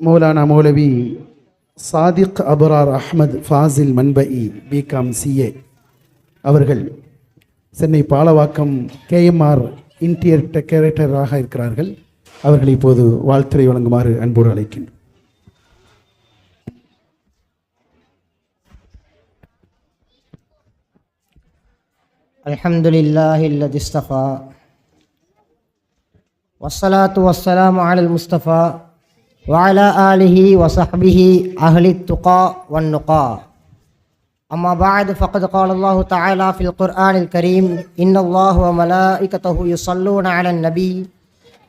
மௌலானா மௌலவி Sadiq Abrar Ahmad Fazil மன்பஇ BCom CA அவர்கள் Chennai Palavakkam KMR interior டெக்கரேட்டராக இருக்கிறார்கள் அவர்களை இப்போது வாழ்த்துறை வழங்குமாறு அன்போடு அழைக்கின்றோம் الحمد لله الذي اصطفى والصلاة والسلام على المصطفى وعلى آله وصحبه أهل التقى والنقى. أما بعد فقد قال الله تعالى في القرآن الكريم إن الله وملائكته يصلون على النبي.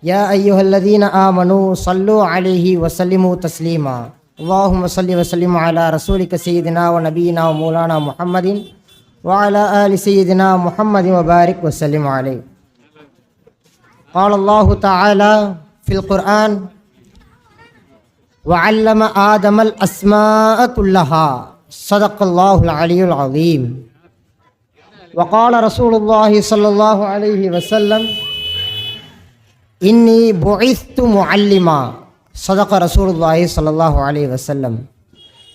يا أيها الذين آمنوا صلوا عليه وسلموا تسليما. اللهم صل وسلم على رسولك سيدنا ونبينا ومولانا محمد وعلى آل سيدنا محمد وبارك وسلم عليه. قال الله تعالى في القرآن وعلم آدم الأسماء كلها صدق الله العلي العظيم وقال رسول الله صلى الله عليه وسلم إني بعثت معلما صدق رسول الله صلى الله عليه وسلم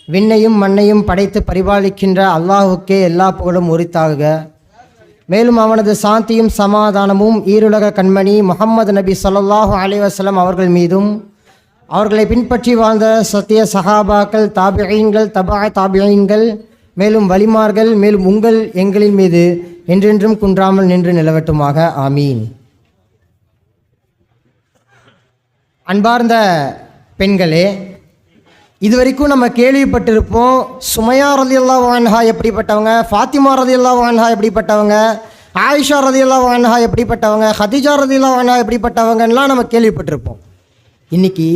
விண்ணையும் மண்ணையும் படைத்து பரிபாலிக்கின்ற அல்லாஹுக்கே எல்லா புகழும் உரித்தாக மேலும் அவனது சாந்தியும் சமாதானமும் ஈருலக கண்மணி முகம்மது நபி ஸல்லல்லாஹு அலைஹி வஸல்லம் அவர்கள் மீதும் அவர்களை பின்பற்றி வாழ்ந்த சத்திய சஹாபாக்கள் தாபியங்கள் தபா தாபியங்கள் மேலும் வலிமார்கள் மேலும் உங்கள் எங்களின் மீது என்றென்றும் குன்றாமல் நின்று நிலவட்டுமாக. ஆமீன். அன்பார்ந்த பெண்களே இதுவரைக்கும் நம்ம கேள்விப்பட்டிருப்போம் சுமையா ரதியல்லா வான்ஹா எப்படிப்பட்டவங்க ஃபாத்திமா ரதியல்லா வான்ஹா எப்படிப்பட்டவங்க ஆயிஷா ரதியல்லா வான்ஹா எப்படிப்பட்டவங்க ஹதிஜா ரதியல்லா வான்ஹா எப்படிப்பட்டவங்கலாம் நம்ம கேள்விப்பட்டிருப்போம். இன்னைக்கு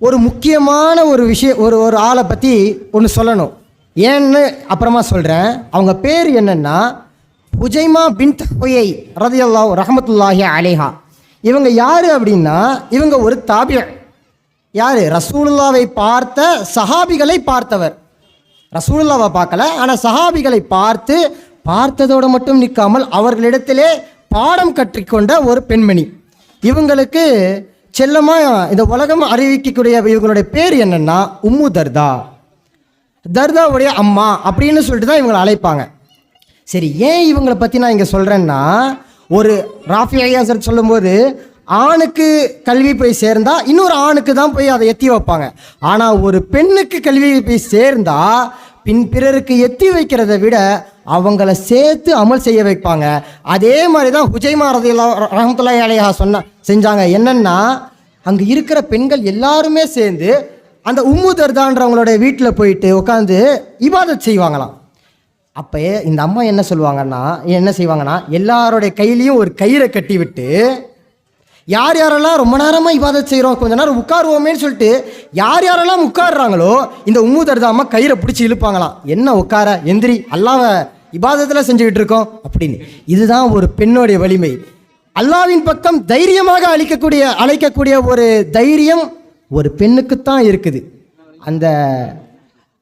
ஒரு முக்கியமான ஒரு விஷயம் ஒரு ஒரு ஆளை பற்றி ஒன்று சொல்லணும். ஏன்னு அப்புறமா சொல்கிறேன் அவங்க பேர் என்னென்னா புஜைமா பின் ஹுயை ரதியல்லா ரஹமத்துல்லாஹி அலேஹா. இவங்க யார் அப்படின்னா இவங்க ஒரு தாபியர் யார்? ரசூலுல்லாவை பார்த்த சஹாபிகளை பார்த்தவர். ரசூலுல்லாவை பார்க்கல ஆனால் சஹாபிகளை பார்த்து பார்த்ததோடு மட்டும் நிற்காமல் அவர்களிடத்திலே பாடம் கற்றுக்கொண்ட ஒரு பெண்மணி. இவங்களுக்கு செல்லமாக இந்த உலகம் அறிவிக்கக்கூடிய இவங்களுடைய பேர் என்னன்னா உம்மு தர்தா. தர்தாவுடைய அம்மா அப்படின்னு சொல்லிட்டு தான் இவங்களை அழைப்பாங்க. சரி ஏன் இவங்களை பற்றி நான் இங்கே சொல்கிறேன்னா ஒரு ராஃபி ஐயாசர் சொல்லும்போது ஆணுக்கு கல்வி போய் சேர்ந்தால் இன்னொரு ஆணுக்கு தான் போய் அதை எத்தி வைப்பாங்க. ஆனால் ஒரு பெண்ணுக்கு கல்வி போய் சேர்ந்தால் பின் பிறருக்கு எத்தி வைக்கிறத விட அவங்கள சேர்த்து அமல் செய்ய வைப்பாங்க. அதே மாதிரி தான் ஹுஜைமா ரதியல்லா ரஹமத்துல்லாஹி அலைஹா சொன்ன செஞ்சாங்க. என்னென்னா அங்கே இருக்கிற பெண்கள் எல்லாருமே சேர்ந்து அந்த உம்மு தர்தான்றவங்களுடைய வீட்டில் போயிட்டு உட்காந்து இபாதத் செய்வாங்களாம். அப்போ இந்த அம்மா என்ன சொல்லுவாங்கன்னா என்ன செய்வாங்கன்னா எல்லாருடைய கையிலையும் ஒரு கயிறை கட்டி விட்டு யார் யாரெல்லாம் ரொம்ப நேரமாக இபாதத் செய்கிறோம் கொஞ்ச நேரம் உட்காருவோமேன்னு சொல்லிட்டு யார் யாரெல்லாம் உட்காடுறாங்களோ இந்த உம்மு தர்தாமா கயிறை பிடிச்சி இழுப்பாங்களாம். என்ன உட்கார எந்திரி அல்லாவ இபாதத்தில் செஞ்சுக்கிட்டு இருக்கோம் அப்படின்னு. இதுதான் ஒரு பெண்ணுடைய வலிமை. அல்லாவின் பக்கம் தைரியமாக அழிக்கக்கூடிய அழைக்கக்கூடிய ஒரு தைரியம் ஒரு பெண்ணுக்குத்தான் இருக்குது. அந்த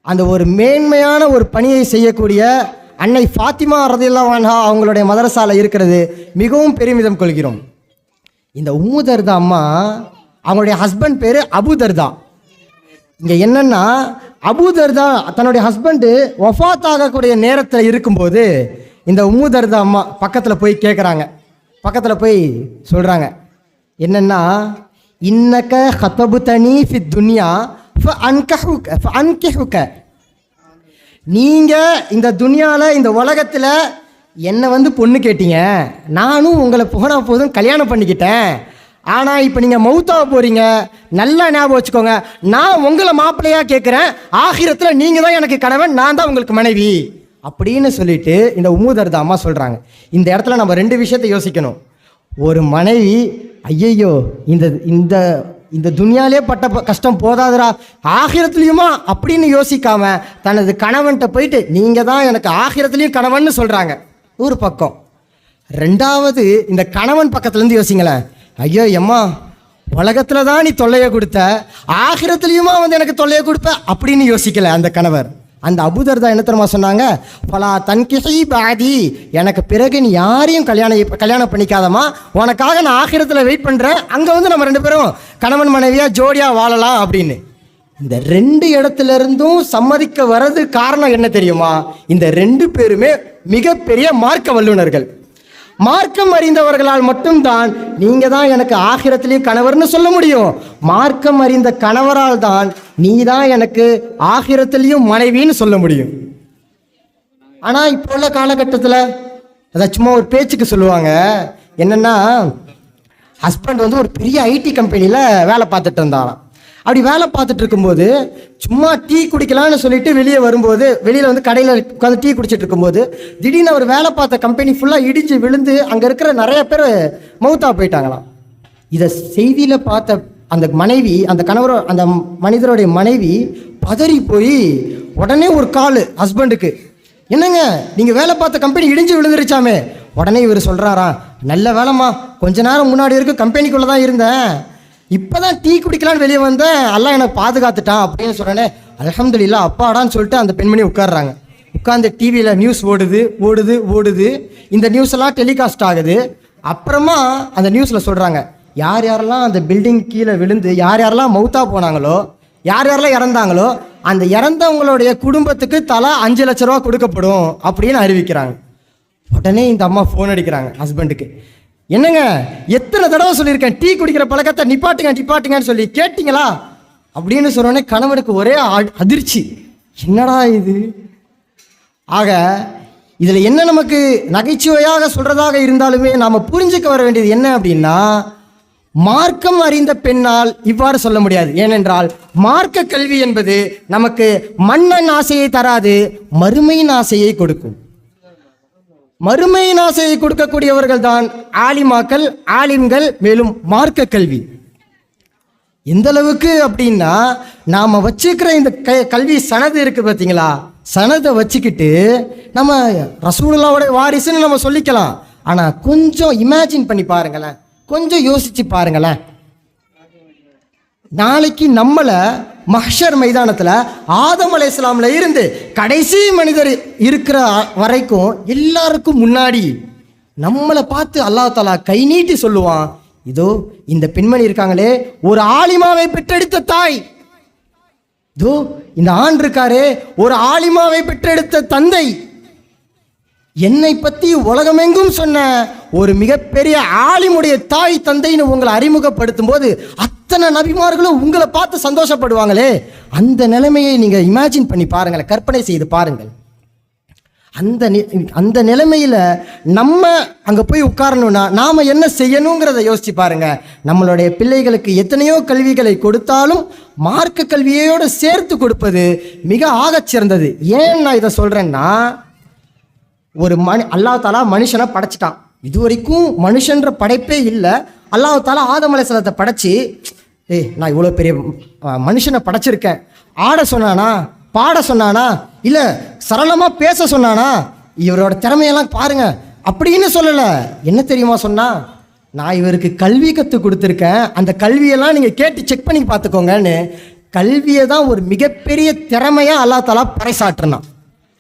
அந்த ஒரு மேன்மையான ஒரு பணியை செய்யக்கூடிய அன்னை ஃபாத்திமா ரதில்லா வான்ஹா அவங்களுடைய மதரசால இருக்கிறது மிகவும் பெருமிதம் கொள்கிறோம். இந்த உம்மு தர்தா அம்மா அவங்களுடைய ஹஸ்பண்ட் பேர் அபு தர்தா. இங்கே என்னென்னா அபு தர்தா தன்னுடைய ஹஸ்பண்டு ஒஃபாத் ஆகக்கூடிய நேரத்தில் இருக்கும்போது இந்த உம்மு தர்தா அம்மா பக்கத்தில் போய் கேட்குறாங்க பக்கத்தில் போய் சொல்கிறாங்க என்னென்னா இன்னக்க ஹத்தபு தனி ஃபி துன்யா ஃப அன்கஹுக்க ஃப அன்கஹுக்க நீங்கள் இந்த துனியாவில் இந்த உலகத்தில் என்னை வந்து பொண்ணு கேட்டீங்க. நானும் உங்களை போனால் போதும் கல்யாணம் பண்ணிக்கிட்டேன். ஆனால் இப்போ நீங்கள் மௌத்தாக போகிறீங்க நல்லா ஞாபகம் வச்சுக்கோங்க. நான் உங்களை மாப்பிள்ளையாக கேட்குறேன் ஆகிரத்தில் நீங்கள் தான் எனக்கு கணவன் நான் தான் உங்களுக்கு மனைவி. அப்படின்னு சொல்லிட்டு இந்த உம்முதர்த அம்மா சொல்கிறாங்க இந்த இடத்துல நம்ம ரெண்டு விஷயத்தை யோசிக்கணும். ஒரு மனைவி ஐயையோ இந்த இந்த இந்த துனியாலே பட்ட கஷ்டம் போதாதுடா. ஆகிரத்துலேயுமா? அப்படின்னு யோசிக்காம தனது கணவன்கிட்ட போயிட்டு நீங்கள் தான் எனக்கு ஆகிரத்துலேயும் கணவன்னு சொல்கிறாங்க ஒரு பக்கம். ரெண்டாவது இந்த கணவன் பக்கத்துலேருந்து யோசிங்களேன் ஐயோ எம்மா உலகத்தில் தான் நீ தொல்லையை கொடுத்த. ஆகிரத்துலேயுமா வந்து எனக்கு தொல்லையை கொடுப்ப? அப்படின்னு யோசிக்கல அந்த கணவர். அந்த அபுதர் தான் என்ன தெரியுமா சொன்னாங்க? பலா தன்கிசை பாதி. எனக்கு பிறகு நீ யாரையும் கல்யாணம் கல்யாணம் பண்ணிக்காதம்மா. உனக்காக நான் ஆகிரத்தில் வெயிட் பண்ணுறேன் அங்கே வந்து நம்ம ரெண்டு பேரும் கணவன் மனைவியாக ஜோடியாக வாழலாம் அப்படின்னு. இந்த ரெண்டு இடத்துல இருந்தும் சம்மதிக்க வர்றது காரணம் என்ன தெரியுமா? இந்த ரெண்டு பேருமே மிகப்பெரிய மார்க்க வல்லுனர்கள் மார்க்கம் அறிந்தவர்களால் மட்டும்தான் நீங்க தான் எனக்கு ஆகிரத்திலேயே கணவர்னு சொல்ல முடியும். மார்க்கம் அறிந்த கணவரால் தான் நீ தான் எனக்கு ஆகிரத்திலையும் மனைவின்னு சொல்ல முடியும். ஆனா இப்போ உள்ள காலகட்டத்தில் அதான் சும்மா ஒரு பேச்சுக்கு சொல்லுவாங்க. என்னன்னா ஹஸ்பண்ட் வந்து ஒரு பெரிய ஐடி கம்பெனியில் வேலை பார்த்துட்டு இருந்தாராம். அப்படி வேலை பார்த்துட்டு இருக்கும்போது சும்மா டீ குடிக்கலாம்னு சொல்லிட்டு வெளியே வரும்போது வெளியில் வந்து கடையில் உட்காந்து டீ குடிச்சிட்டு இருக்கும்போது திடீர்னு அவர் வேலை பார்த்த கம்பெனி ஃபுல்லாக இடிச்சு விழுந்து அங்கே இருக்கிற நிறைய பேர் மௌத்தா போயிட்டாங்களாம். இதை செய்தியில் பார்த்த அந்த மனைவி அந்த கணவரோ அந்த மனிதருடைய மனைவி பதறி போய் உடனே ஒரு கால் ஹஸ்பண்டுக்கு என்னங்க நீங்கள் வேலை பார்த்த கம்பெனி இடிஞ்சு விழுந்துருச்சாமே? உடனே இவர் சொல்கிறாராம் நல்ல வேலைம்மா கொஞ்ச நேரம் முன்னாடி வரைக்கும் கம்பெனிக்குள்ளே தான் இருந்தேன். இப்போ தான் டீ குடிக்கலான்னு வெளியே வந்தேன் எல்லாம் எனக்கு பாதுகாத்துட்டான் அப்படின்னு சொன்னோடனே அலமதுல்லா அப்பாடான்னு சொல்லிட்டு அந்த பெண்மணி உட்காடுறாங்க உட்காந்து டிவியில் நியூஸ் ஓடுது ஓடுது ஓடுது. இந்த நியூஸ் எல்லாம் டெலிகாஸ்ட் ஆகுது. அப்புறமா அந்த நியூஸில் சொல்கிறாங்க யார் யாரெல்லாம் அந்த பில்டிங் கீழே விழுந்து யார் யாரெல்லாம் மவுத்தா போனாங்களோ யார் யாரெல்லாம் இறந்தாங்களோ அந்த இறந்தவங்களுடைய குடும்பத்துக்கு தலா அஞ்சு லட்ச ரூபா கொடுக்கப்படும் அப்படின்னு அறிவிக்கிறாங்க. உடனே இந்த அம்மா ஃபோன் அடிக்கிறாங்க ஹஸ்பண்டுக்கு என்னங்க எத்தனை தடவை சொல்லியிருக்கேன் டீ குடிக்கிற பழக்கத்தை நிப்பாட்டுங்க நிப்பாட்டுங்கன்னு சொல்லி கேட்டிங்களா? அப்படின்னு சொன்னோடனே கணவனுக்கு ஒரே அ- அதிர்ச்சி. என்னடா இது? ஆக இதில் என்ன நமக்கு நகைச்சுவையாக சொல்கிறதாக இருந்தாலுமே நாம் புரிஞ்சுக்க வர வேண்டியது என்ன அப்படின்னா மார்க்கம் அறிந்த பெண்ணால் இவ்வாறு சொல்ல முடியாது. ஏனென்றால் மார்க்க கல்வி என்பது நமக்கு மன்னன் ஆசையை தராது மறுமையின் ஆசையை கொடுக்கும். மறுமையின் ஆசையை கொடுக்கக்கூடியவர்கள் தான் ஆலிமாக்கள் ஆலிம்கள் மேலும் மார்க்க கல்வி எந்த அளவுக்கு அப்படின்னா நாம் வச்சுக்கிற இந்த க கல்வி சனது இருக்குது பார்த்தீங்களா சனதை வச்சுக்கிட்டு நம்ம ரசூலுல்லாவோட வாரிசுன்னு நம்ம சொல்லிக்கலாம். ஆனால் கொஞ்சம் இமேஜின் பண்ணி பாருங்களேன். கொஞ்சம் யோசித்து பாருங்களேன். நாளைக்கு நம்மளை மஹ்ஷர் மைதானத்தில் ஆதம் இஸ்லாமில் இருந்து கடைசி மனிதர் இருக்கிற வரைக்கும் எல்லாருக்கும் முன்னாடி நம்மளை பார்த்து அல்லாஹ் தாலா கை நீட்டி சொல்லுவான் இதோ இந்த பெண்மணி இருக்காங்களே ஒரு ஆலிமாவை பெற்றெடுத்த தாய். இதோ இந்த ஆண் இருக்காரே ஒரு ஆலிமாவை பெற்றெடுத்த தந்தை. என்னை பற்றி உலகமெங்கும் சொன்ன ஒரு மிகப்பெரிய ஆலிமுடைய தாய் தந்தைன்னு உங்களை அறிமுகப்படுத்தும் போது அத்தனை நபிமார்களும் உங்களை பார்த்து சந்தோஷப்படுவாங்களே. அந்த நிலைமையை நீங்கள் இமேஜின் பண்ணி பாருங்களேன். கற்பனை செய்து பாருங்கள். அந்த அந்த நிலைமையில் நம்ம அங்கே போய் உட்காரணும்னா நாம் என்ன செய்யணுங்கிறத யோசிச்சு பாருங்கள் நம்மளுடைய பிள்ளைகளுக்கு எத்தனையோ கல்விகளை கொடுத்தாலும் மார்க்க கல்வியோடு சேர்த்து கொடுப்பது மிக ஆகச்சிறந்தது. ஏன் நான் இதை சொல்கிறேன்னா ஒரு மனு அல்லாஹ் தாலா மனுஷனை படைச்சிட்டான். இது வரைக்கும் மனுஷன்ற படைப்பே இல்லை. அல்லாஹ் தாலா ஆதமலை அலைஹிஸ்ஸலாத்தை படைச்சி ஏய் நான் இவ்வளோ பெரிய மனுஷனை படைச்சிருக்கேன். ஆட சொன்னானா பாட சொன்னானா இல்லை சரளமாக பேச சொன்னானா இவரோட திறமையெல்லாம் பாருங்க. அப்படின்னு சொல்லலை. என்ன தெரியுமா சொன்னா நான் இவருக்கு கல்வி கற்றுக் கொடுத்துருக்கேன். அந்த கல்வியெல்லாம் நீங்கள் கேட்டு செக் பண்ணி பார்த்துக்கோங்கன்னு கல்வியை தான் ஒரு மிகப்பெரிய திறமையாக அல்லா தாலா பறைசாற்றினான்.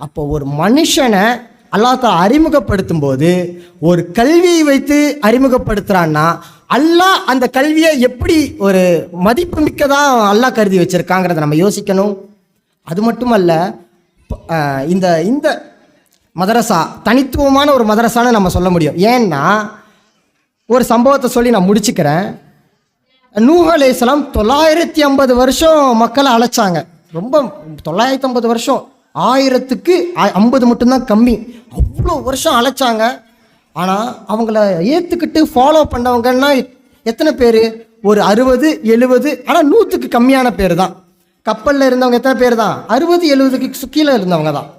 அப்போ ஒரு மனுஷனை அல்லாஹ் தாலா அறிமுகப்படுத்தும் போது ஒரு கல்வியை வைத்து அறிமுகப்படுத்துகிறான்னா அல்லாஹ் அந்த கல்வியை எப்படி ஒரு மதிப்பு மிக்கதாக அல்லாஹ் கருதி வச்சுருக்காங்கிறத நம்ம யோசிக்கணும். அது மட்டுமல்ல அல்ல இந்த இந்த மதரசா தனித்துவமான ஒரு மதரசான்னு நம்ம சொல்ல முடியும். ஏன்னா ஒரு சம்பவத்தை சொல்லி நான் முடிச்சுக்கிறேன். நூஹ் தொள்ளாயிரத்தி ஐம்பது வருஷம் மக்களை அழைச்சாங்க. ரொம்ப தொள்ளாயிரத்தி ஐம்பது வருஷம். ஆயிரத்துக்கு ஐம்பது மட்டும்தான் கம்மி. அவ்வளோ வருஷம் அழைச்சாங்க. ஆனால் அவங்கள ஏற்றுக்கிட்டு ஃபாலோ பண்ணவங்கன்னா எத்தனை பேர்? ஒரு அறுபது எழுபது ஆனால் நூற்றுக்கு கம்மியான பேர் தான் கப்பலில் இருந்தவங்க எத்தனை பேர் தான் அறுபது எழுபதுக்கு கீழே இருந்தவங்க தான்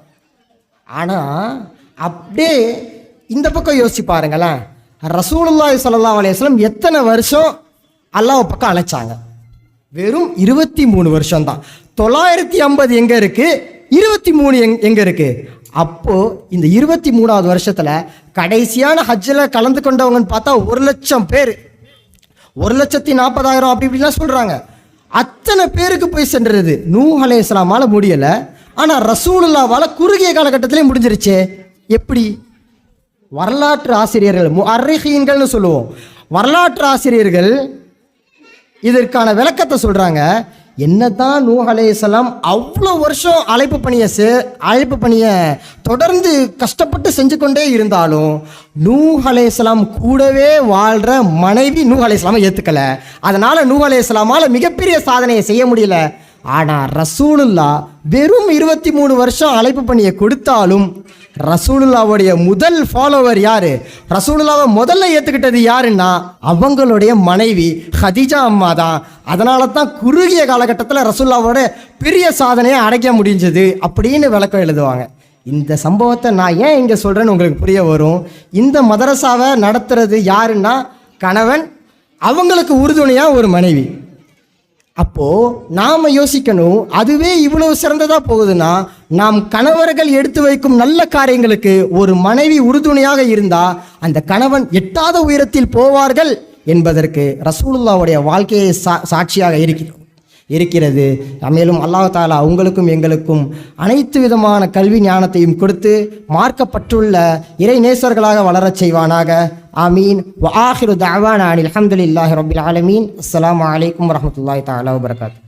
ஆனால் அப்படியே இந்த பக்கம் யோசிச்சு பாருங்களேன். ரசூலுல்லாய் ஸல்லல்லாஹு அலையம் எத்தனை வருஷம் அல்லாஹ் பக்கம் அழைச்சாங்க? வெறும் இருபத்தி மூணு வருஷம் தான் தொள்ளாயிரத்தி ஐம்பது எங்கே இருக்குது இருபத்தி மூணு எங் எங்கே இருக்குது அப்போது இந்த இருபத்தி மூணாவது வருஷத்தில் கடைசியான ஹஜ்ஜில் கலந்து கொண்டவங்கன்னு பார்த்தா ஒரு லட்சம் பேர். ஒரு லட்சத்தி நாற்பதாயிரம் அப்படி இப்படிலாம் சொல்கிறாங்க அத்தனை பேருக்கு போய் சென்றது. நூ அலே இஸ்லாமால் முடியலை. ஆனால் ரசூலுல்லாவால் குறுகிய காலகட்டத்திலே முடிஞ்சிருச்சே. எப்படி? வரலாற்று ஆசிரியர்கள் அருகீன்கள்னு சொல்லுவோம். வரலாற்று ஆசிரியர்கள் இதற்கான விளக்கத்தை சொல்கிறாங்க என்னதான் நூ அலைஹிஸ்ஸலாம் அவ்வளோ வருஷம் அழைப்பு பணியை சே அழைப்பு பணியை தொடர்ந்து கஷ்டப்பட்டு செஞ்சு கொண்டே இருந்தாலும் நூ அலைஹிஸ்ஸலாம் கூடவே வாழ்கிற மனைவி நூ அலைஹிஸ்ஸலாமை ஏற்றுக்கலை அதனால் நூ அலைஹிஸ்ஸலாமால் மிகப்பெரிய சாதனையை செய்ய முடியல. ஆனால் ரசூலுல்லா வெறும் இருபத்தி மூணு வருஷம் அழைப்பு பணியை கொடுத்தாலும் ரசூலுல்லாவுடைய முதல் ஃபாலோவர் யார்? ரசூலுல்லாவை முதல்ல ஏற்றுக்கிட்டது யாருன்னா அவங்களுடைய மனைவி ஹதிஜா அம்மா தான். அதனால தான் குறுகிய காலகட்டத்தில் ரசூல்லாவோட பெரிய சாதனையை அடைக்க முடிஞ்சது அப்படின்னு விளக்கம் எழுதுவாங்க. இந்த சம்பவத்தை நான் ஏன் இங்கே சொல்கிறேன்னு உங்களுக்கு புரிய வரும். இந்த மதரசாவை நடத்துறது யாருன்னா கணவன் அவங்களுக்கு உறுதுணையாக ஒரு மனைவி. அப்போ நாம யோசிக்கணும் அதுவே இவ்வளவு சிறந்ததா போகுதுன்னா நாம் கணவர்கள் எடுத்து வைக்கும் நல்ல காரியங்களுக்கு ஒரு மனைவி உறுதுணையாக இருந்தா அந்த கணவன் எட்டாத உயரத்தில் போவார்கள் என்பதற்கு ரசூலுல்லாவுடைய வாழ்க்கையை சா சாட்சியாக இருக்கிறோம். இருக்கிறது. மேலும் அல்லாஹாலா உங்களுக்கும் எங்களுக்கும் அனைத்து விதமான கல்வி ஞானத்தையும் கொடுத்து மார்க்கப்பட்டுள்ள இறை நேசர்களாக வளரச் செய்வானாக. ஆமீன். வ ஆஹிரு தஅவானா அனில் அஹமதுல்லாஹி ரபில் ஆலமீன். அஸ்லாம் வலைக்கம் வரமத்துல்லாய் தாலா வபரகாத்துஹு